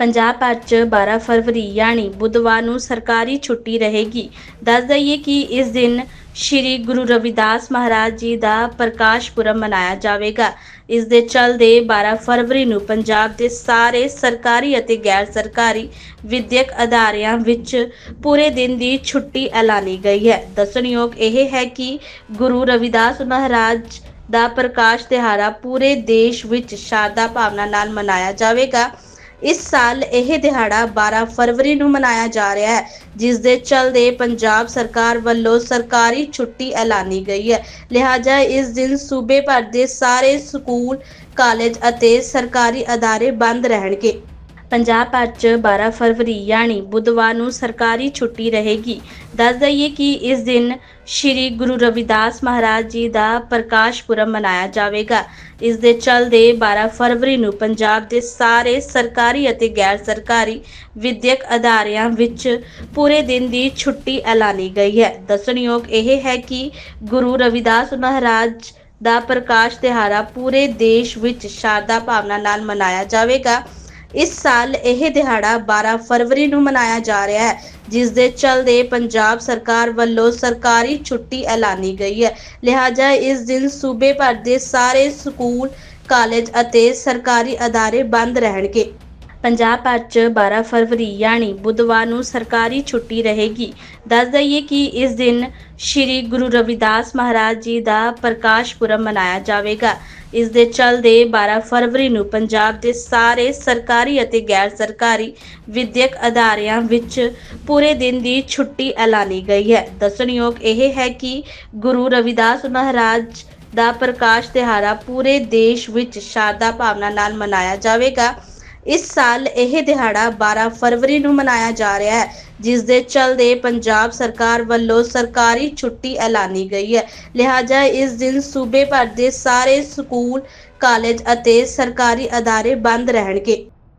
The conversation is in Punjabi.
ਪੰਜਾਬ ਭਰ 'ਚ 12 ਫਰਵਰੀ, ਯਾਨੀ ਬੁੱਧਵਾਰ ਨੂੰ ਸਰਕਾਰੀ ਛੁੱਟੀ ਰਹੇਗੀ। ਦੱਸ ਦਈਏ ਕਿ ਇਸ ਦਿਨ ਸ੍ਰੀ ਗੁਰੂ ਰਵਿਦਾਸ ਮਹਾਰਾਜ ਜੀ ਦਾ ਪ੍ਰਕਾਸ਼ ਪੁਰਬ ਮਨਾਇਆ ਜਾਵੇਗਾ। ਇਸ ਦੇ ਚੱਲਦੇ 12 ਫਰਵਰੀ ਨੂੰ ਪੰਜਾਬ ਦੇ ਸਾਰੇ ਸਰਕਾਰੀ ਅਤੇ ਗੈਰ ਸਰਕਾਰੀ ਵਿਦਿਅਕ ਅਦਾਰਿਆਂ ਵਿੱਚ ਪੂਰੇ ਦਿਨ ਦੀ ਛੁੱਟੀ ਐਲਾਨੀ ਗਈ ਹੈ। ਦੱਸਣਯੋਗ ਇਹ ਹੈ ਕਿ ਗੁਰੂ ਰਵਿਦਾਸ ਮਹਾਰਾਜ ਦਾ ਪ੍ਰਕਾਸ਼ ਦਿਹਾੜਾ ਪੂਰੇ ਦੇਸ਼ ਵਿੱਚ ਸ਼ਰਧਾ ਭਾਵਨਾ ਨਾਲ ਮਨਾਇਆ ਜਾਵੇਗਾ। ਇਸ ਸਾਲ ਇਹ ਦਿਹਾੜਾ 12 ਫਰਵਰੀ ਨੂੰ ਮਨਾਇਆ ਜਾ ਰਿਹਾ ਹੈ, ਜਿਸ ਦੇ ਚੱਲਦੇ ਪੰਜਾਬ ਸਰਕਾਰ ਵੱਲੋਂ ਸਰਕਾਰੀ ਛੁੱਟੀ ਐਲਾਨੀ ਗਈ ਹੈ। ਲਿਹਾਜ਼ਾ ਇਸ ਦਿਨ ਸੂਬੇ ਭਰ ਦੇ ਸਾਰੇ ਸਕੂਲ, ਕਾਲਜ ਅਤੇ ਸਰਕਾਰੀ ਅਦਾਰੇ ਬੰਦ ਰਹਿਣਗੇ। ਪੰਜਾਬ ਭਰ 'ਚ 12 ਫਰਵਰੀ, ਯਾਨੀ ਬੁੱਧਵਾਰ ਨੂੰ ਸਰਕਾਰੀ ਛੁੱਟੀ ਰਹੇਗੀ। ਦੱਸ ਦਈਏ ਕਿ ਇਸ ਦਿਨ ਸ੍ਰੀ ਗੁਰੂ ਰਵਿਦਾਸ ਮਹਾਰਾਜ ਜੀ ਦਾ ਪ੍ਰਕਾਸ਼ ਪੁਰਬ ਮਨਾਇਆ ਜਾਵੇਗਾ। ਇਸ ਦੇ ਚੱਲਦੇ 12 ਫਰਵਰੀ ਨੂੰ ਪੰਜਾਬ ਦੇ ਸਾਰੇ ਸਰਕਾਰੀ ਅਤੇ ਗੈਰ ਸਰਕਾਰੀ ਵਿਦਿਅਕ ਅਦਾਰਿਆਂ ਵਿੱਚ ਪੂਰੇ ਦਿਨ ਦੀ ਛੁੱਟੀ ਐਲਾਨੀ ਗਈ ਹੈ। ਦੱਸਣਯੋਗ ਇਹ ਹੈ ਕਿ ਗੁਰੂ ਰਵਿਦਾਸ ਮਹਾਰਾਜ ਦਾ ਪ੍ਰਕਾਸ਼ ਦਿਹਾੜਾ ਪੂਰੇ ਦੇਸ਼ ਵਿੱਚ ਸ਼ਰਧਾ ਭਾਵਨਾ ਨਾਲ ਮਨਾਇਆ ਜਾਵੇਗਾ। ਇਸ ਸਾਲ ਇਹ ਦਿਹਾੜਾ 12 ਫਰਵਰੀ ਨੂੰ ਮਨਾਇਆ ਜਾ ਰਿਹਾ ਹੈ, ਜਿਸ ਦੇ ਚਲਦੇ ਪੰਜਾਬ ਸਰਕਾਰ ਵੱਲੋਂ ਸਰਕਾਰੀ ਛੁੱਟੀ ਐਲਾਨੀ ਗਈ ਹੈ। ਲਿਹਾਜ਼ਾ ਇਸ ਦਿਨ ਸੂਬੇ ਭਰ ਦੇ ਸਾਰੇ ਸਕੂਲ, ਕਾਲਜ ਅਤੇ ਸਰਕਾਰੀ ਅਦਾਰੇ ਬੰਦ ਰਹਿਣਗੇ। ਪੰਜਾਬ ਭਰ 'ਚ 12 ਫਰਵਰੀ, ਯਾਨੀ ਬੁੱਧਵਾਰ ਨੂੰ ਸਰਕਾਰੀ ਛੁੱਟੀ ਰਹੇਗੀ। ਦੱਸ ਦਈਏ ਕਿ ਇਸ ਦਿਨ ਸ੍ਰੀ ਗੁਰੂ ਰਵਿਦਾਸ ਮਹਾਰਾਜ ਜੀ ਦਾ ਪ੍ਰਕਾਸ਼ ਪੁਰਬ ਮਨਾਇਆ ਜਾਵੇਗਾ। ਇਸ ਦੇ ਚੱਲਦੇ 12 ਫਰਵਰੀ ਨੂੰ ਪੰਜਾਬ ਦੇ ਸਾਰੇ ਸਰਕਾਰੀ ਅਤੇ ਗੈਰ ਸਰਕਾਰੀ ਵਿਦਿਅਕ ਅਦਾਰਿਆਂ ਵਿੱਚ ਪੂਰੇ ਦਿਨ ਦੀ ਛੁੱਟੀ ਐਲਾਨੀ ਗਈ ਹੈ। ਦੱਸਣਯੋਗ ਇਹ ਹੈ ਕਿ ਗੁਰੂ ਰਵਿਦਾਸ ਮਹਾਰਾਜ ਦਾ ਪ੍ਰਕਾਸ਼ ਦਿਹਾੜਾ ਪੂਰੇ ਦੇਸ਼ ਵਿੱਚ ਸ਼ਰਧਾ ਭਾਵਨਾ ਨਾਲ ਮਨਾਇਆ ਜਾਵੇਗਾ। ਇਸ ਸਾਲ ਇਹ ਦਿਹਾੜਾ 12 ਫਰਵਰੀ ਨੂੰ ਮਨਾਇਆ ਜਾ ਰਿਹਾ ਹੈ, ਜਿਸ ਦੇ ਚਲਦੇ ਪੰਜਾਬ ਸਰਕਾਰ ਵੱਲੋਂ ਸਰਕਾਰੀ ਛੁੱਟੀ ਐਲਾਨੀ ਗਈ ਹੈ। ਲਿਹਾਜ਼ਾ ਇਸ ਦਿਨ ਸੂਬੇ ਭਰ ਦੇ ਸਾਰੇ ਸਕੂਲ, ਕਾਲਜ ਅਤੇ ਸਰਕਾਰੀ ਅਦਾਰੇ ਬੰਦ ਰਹਿਣਗੇ।